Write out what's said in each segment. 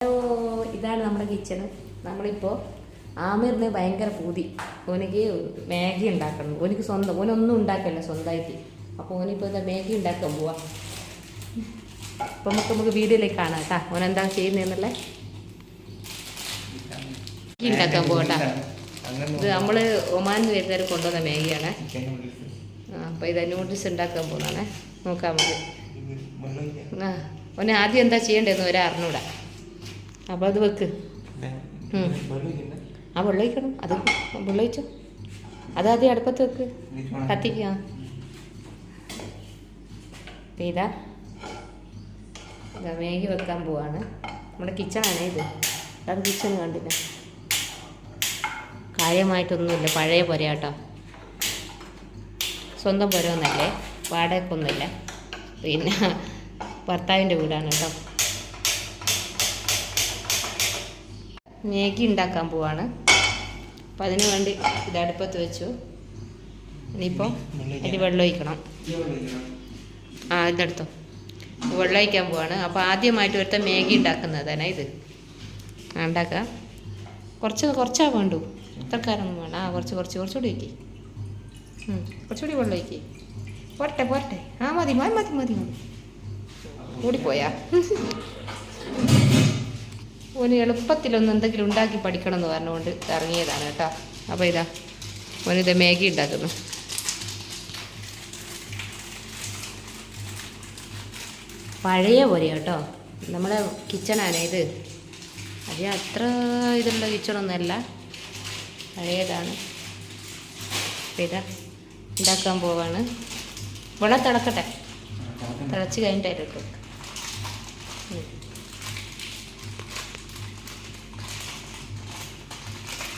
Hello ഇതാണ് നമ്മുടെ kitchen നമ്മളിപ്പോൾ ആമിറിന് ഭയങ്കര പൂതി. ഓനിക്ക് മാഗി ഉണ്ടാക്കണം. ഓനിക്ക് സ്വന്തം ഓനൊന്നും ഉണ്ടാക്കല്ല സ്വന്തമായിട്ട്. അപ്പോൾ ഓനിപ്പോൾ എന്താ മാഗി ഉണ്ടാക്കാൻ പോവാ. അപ്പോൾ നമുക്ക് നമുക്ക് വീഡിയോയിലേക്ക് കാണാം കേട്ടാ. ഓൻ എന്താ ചെയ്യുന്നതെന്നല്ലേ മാഗി ഉണ്ടാക്കാൻ പോകട്ടാ ഇത് നമ്മൾ ഒമാനിൽ വരുന്നവർ കൊണ്ടുവന്ന മാഗിയാണ്. അപ്പോൾ ഇത് നൂഡിൽസ് ഉണ്ടാക്കാൻ പോകുന്നതാണ് നോക്കാൻ മതി ആ ഓനെ ആദ്യം എന്താ ചെയ്യേണ്ടതെന്ന് ഒരാ അറിഞ്ഞൂടാ. അപ്പോൾ അത് വെക്ക്. ആ വെള്ളം ഒഴിക്കണം. അത് വെള്ളം ഒഴിച്ചോ. അത് ആദ്യം അടുപ്പത്ത് വെക്ക്. കത്തിക്കുക അപ്പം ഇതാ. മേഗി വെക്കാൻ പോവാണ്. നമ്മുടെ കിച്ചണാണ് ഇത്. അത് കിച്ചൺ കണ്ടില്ല. കാര്യമായിട്ടൊന്നുമില്ല. പഴയ പുരയാട്ടോ സ്വന്തം പുരമൊന്നല്ലേ വാടകയ്ക്കൊന്നുമില്ല പിന്നെ ഭർത്താവിന്റെ വീടാണ് കേട്ടോ മേഗി ഉണ്ടാക്കാൻ പോവാണ്. അപ്പം അതിന് വേണ്ടി ഇത് അടുപ്പത്ത് വെച്ചു. ഇനിയിപ്പോൾ അതിൽ വെള്ളം ഒഴിക്കണം. ആ ഇതെടുത്തോ വെള്ളം ഒഴിക്കാൻ പോവാണ്. അപ്പോൾ ആദ്യമായിട്ട് ഒരുത്ത മാഗി ഉണ്ടാക്കുന്നതാണ് ഇത്. ആ ഉണ്ടാക്കാം. കുറച്ച് കുറച്ചാ വേണ്ടു. ഇത്രക്കാരൊന്നും വേണ്ട. ആ കുറച്ച് കുറച്ച് കുറച്ചുകൂടി വയ്ക്കി കുറച്ചുകൂടി വെള്ളം ഒഴിക്കി. പോരട്ടെ പോരട്ടെ. ആ മതി മതി മതി മതി മതി. കൂടിപ്പോയാ ഓന് എളുപ്പത്തിലൊന്ന് എന്തെങ്കിലും ഉണ്ടാക്കി പഠിക്കണം എന്ന് പറഞ്ഞുകൊണ്ട് ഇറങ്ങിയതാണ് കേട്ടോ. അപ്പോൾ ഇതാ ഓനിത് മാഗി ഉണ്ടാക്കുന്നു. പഴയ പോലെ കേട്ടോ. നമ്മുടെ കിച്ചണാണ് ഇത്. അത് അത്ര ഇതുള്ള കിച്ചണൊന്നുമല്ല. പഴയതാണ്. ഇതാ ഉണ്ടാക്കാൻ പോവാണ്. വെള്ളം തിളക്കട്ടെ. തിളച്ച്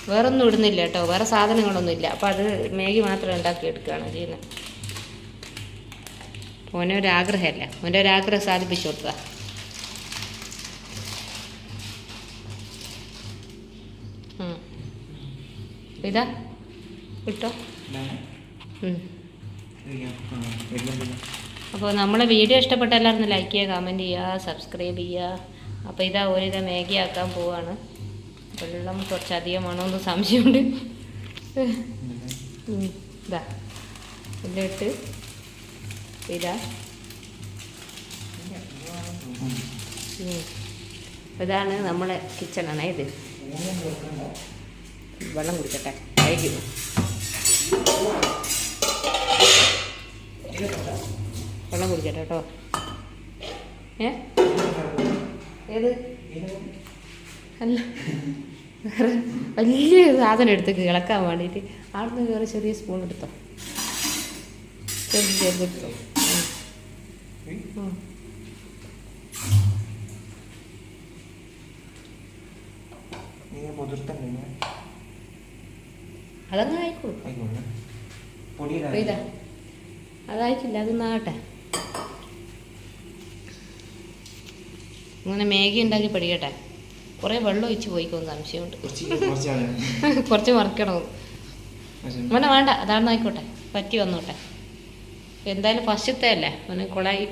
കഴിഞ്ഞിട്ടായിരിക്കും വേറൊന്നും ഇടുന്നില്ല കേട്ടോ. വേറെ സാധനങ്ങളൊന്നും ഇല്ല. അപ്പോൾ അത് മാഗി മാത്രം ഉണ്ടാക്കി എടുക്കുകയാണ് ചെയ്യുന്നത്. ഓനെ ഒരു ആഗ്രഹമല്ല ഓന്റെ ഒരു ആഗ്രഹം സാധിപ്പിച്ചു ഉം. ഇതാ. കിട്ടോ അപ്പോൾ നമ്മളെ വീഡിയോ ഇഷ്ടപ്പെട്ട എല്ലാവരും ലൈക്ക് ചെയ്യുക കമന്റ് ചെയ്യുക സബ്സ്ക്രൈബ് ചെയ്യുക. അപ്പോൾ ഇതാ ഒരിതാ മാഗി ആക്കാൻ പോവാണ്. വെള്ളം കുറച്ചധികമാണോ എന്ന് സംശയമുണ്ട്. ഇതാ ഇതാ ഇട്ട് ഇതാ. ഇതാണ് നമ്മളെ കിച്ചണാണ് ഇത്. വെള്ളം കുടിക്കട്ടെ. കഴിക്കും വെള്ളം കുടിക്കട്ടെ കേട്ടോ. ഏ? ഏത്? അല്ല. വേറെ വലിയ സാധനം എടുത്ത് കിളക്കാൻ വേണ്ടിയിട്ട്. അവിടുന്ന് വേറെ ചെറിയ സ്പൂൺ എടുത്തോ. ചെറിയ എടുത്തോ. അതങ്ങ് ആയിക്കോളും. അപ്പോൾ ഇതാ. അതായിട്ടില്ല അത് നാട്ടെ. അങ്ങനെ മാഗി ഉണ്ടാക്കി പഠിക്കട്ടെ കുറേ വെള്ളം ഒഴിച്ച് പോയിക്കോന്ന് സംശയമുണ്ട്. കുറച്ച് മറക്കണോ? മോനെ വേണ്ട അതാണെന്ന് ആയിക്കോട്ടെ. പറ്റി വന്നോട്ടെ. എന്തായാലും ഫസ്റ്റത്തെ അല്ലേ? മോനെ കുളായി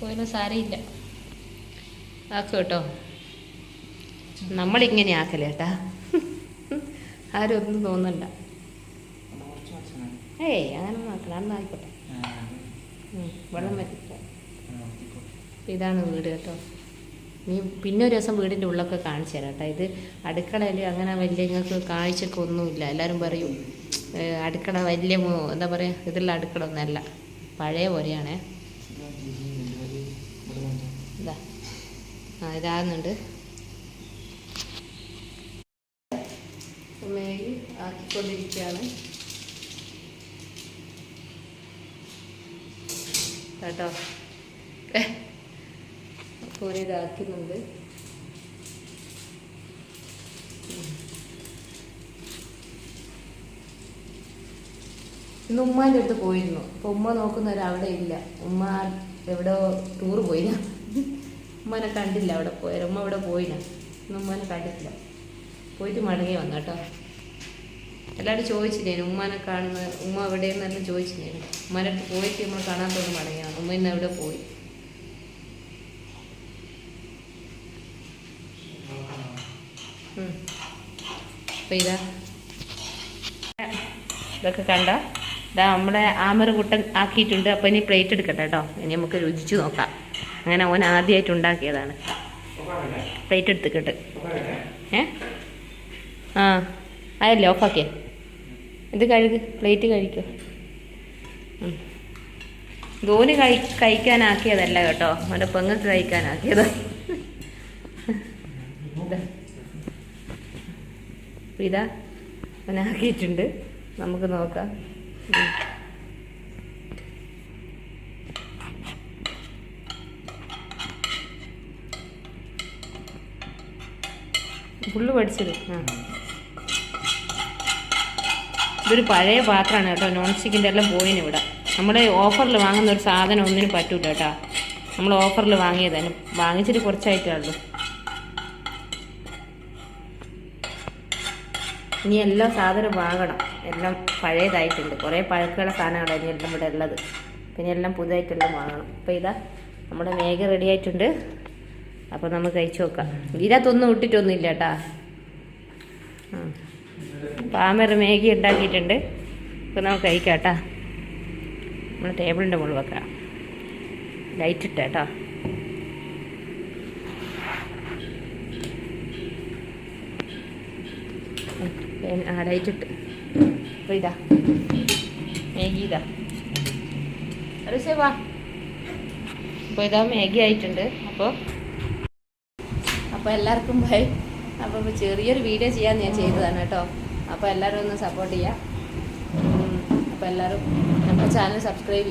പോയാലും സാരയില്ല ആക്കും കേട്ടോ. നമ്മളിങ്ങനെ ആക്കല്ലേ കേട്ടാ. ആരും ഒന്നും തോന്നണ്ട. ഏയ് അങ്ങനെ നോക്കണം അന്ന് ആയിക്കോട്ടെ. വെള്ളം വറ്റി ഇതാണ് വീട് കേട്ടോ. നീ പിന്നെ ഒരു ദിവസം വീടിന്റെ ഉള്ളൊക്കെ കാണിച്ചു തരാം കേട്ടോ ഇത് അടുക്കളയിൽ അങ്ങനെ വലിയ നിങ്ങൾക്ക് കാഴ്ചക്ക് ഒന്നുമില്ല. എല്ലാവരും പറയും അടുക്കള വലിയ എന്താ പറയുക ഇതുള്ള അടുക്കള ഒന്നല്ല പഴയ പോലെയാണേ. ആ ഇതാകുന്നുണ്ട്. മേഗി ആക്കിക്കൊണ്ടിരിക്കുകയാണ്. കേട്ടോ? ഒരു ഇതാക്കുന്നുണ്ട്. ഇന്ന് ഉമ്മാന്റെ അടുത്ത് പോയിരുന്നു. അപ്പോൾ ഉമ്മ നോക്കുന്നവർ അവിടെ ഇല്ല. ഉമ്മ എവിടെ ടൂർ പോയില്ല. ഉമ്മനെ കണ്ടില്ല അവിടെ പോയാൽ. ഉമ്മ അവിടെ പോയില്ല. ഇന്ന് ഉമ്മനെ കണ്ടിട്ടില്ല. പോയിട്ട് മടങ്ങി വന്നു കേട്ടോ. എല്ലാവരും ചോദിച്ചില്ലേനു ഉമ്മാനെ കാണുന്ന ഉമ്മ എവിടെയെന്നെല്ലാം ചോദിച്ചില്ലേനു. ഉമ്മാനെ പോയിട്ട് നമ്മൾ കാണാൻ മടങ്ങി വന്നു. ഉമ്മ ഇന്ന് അവിടെ പോയി? അപ്പോൾ ഇതാ ഇതൊക്കെ കണ്ട. ഇതാ നമ്മളെ കുട്ടൻ ആക്കിയിട്ടുണ്ട്. അപ്പോൾ ഇനി പ്ലേറ്റ് എടുക്കട്ടെ കേട്ടോ ഇനി നമുക്ക് രുചിച്ച് നോക്കാം. അങ്ങനെ ഓൻ ആദ്യമായിട്ട് ഉണ്ടാക്കിയതാണ്. പ്ലേറ്റ് എടുത്തിക്കട്ടെ. ഏ? ആ. ആയല്ലേ? ഓഫാക്കിയേ ഇത് കഴുകി. പ്ലേറ്റ് കഴിക്കോ ധോനി കഴി കഴിക്കാനാക്കിയതല്ല കേട്ടോ. അവന്റെ പെങ്ങൾക്ക് കഴിക്കാനാക്കിയത് ഇതാ. അപ്പൊ ഇതാ അവനാക്കിയിട്ടുണ്ട്. നമുക്ക് നോക്കാം. ഫുള്ള് പഠിച്ചത്. ആ. ഇതൊരു പഴയ പാത്രമാണ് കേട്ടോ. നോൺ സ്റ്റിക്കിന്റെ എല്ലാം പോയിന് ഇവിടെ. നമ്മൾ ഓഫറിൽ വാങ്ങുന്ന ഒരു സാധനം ഒന്നിനും പറ്റൂല കേട്ടോ. നമ്മൾ ഓഫറിൽ വാങ്ങിയതാണ്. വാങ്ങിച്ചിട്ട് കുറച്ചായിട്ടേ ഉള്ളൂ. ഇനി എല്ലാ സാധനവും വാങ്ങണം. എല്ലാം പഴയതായിട്ടുണ്ട്. കുറേ പഴക്കമുള്ള സാധനങ്ങളാണ് ഇനി എല്ലാം ഇവിടെ ഉള്ളത്. പിന്നെ എല്ലാം പുതുതായിട്ടെല്ലാം വാങ്ങണം. അപ്പോൾ ഇതാ നമ്മുടെ മേഘ റെഡി ആയിട്ടുണ്ട്. അപ്പോൾ നമുക്ക് കഴിച്ചു നോക്കാം. ഇതിനകത്തൊന്നും ഇട്ടിട്ടൊന്നും ഇല്ല കേട്ടാ. പാമർ മേഗി ഉണ്ടാക്കിയിട്ടുണ്ട്. അപ്പോൾ നമുക്ക് കഴിക്കാം കേട്ടാ. നമ്മുടെ ടേബിളിന്റെ മുകളിൽ വെക്കാം. ലൈറ്റ് ഇട്ട കേട്ടോ ഉം, പിന്നെ ആ ലൈറ്റ് അപ്പോൾ ഇതാ. മാഗി ഇതാ. അറിസേ വാ. അപ്പോൾ ഇതാ മേഗി ആയിട്ടുണ്ട്. അപ്പോൾ അപ്പോൾ എല്ലാവർക്കും ബൈ അപ്പോൾ ചെറിയൊരു വീഡിയോ ചെയ്യാൻ ഞാൻ ചെയ്തതാണ് കേട്ടോ. അപ്പോൾ എല്ലാവരും ഒന്ന് സപ്പോർട്ട് ചെയ്യാം. അപ്പോൾ എല്ലാവരും നമ്മുടെ ചാനൽ സബ്സ്ക്രൈബ്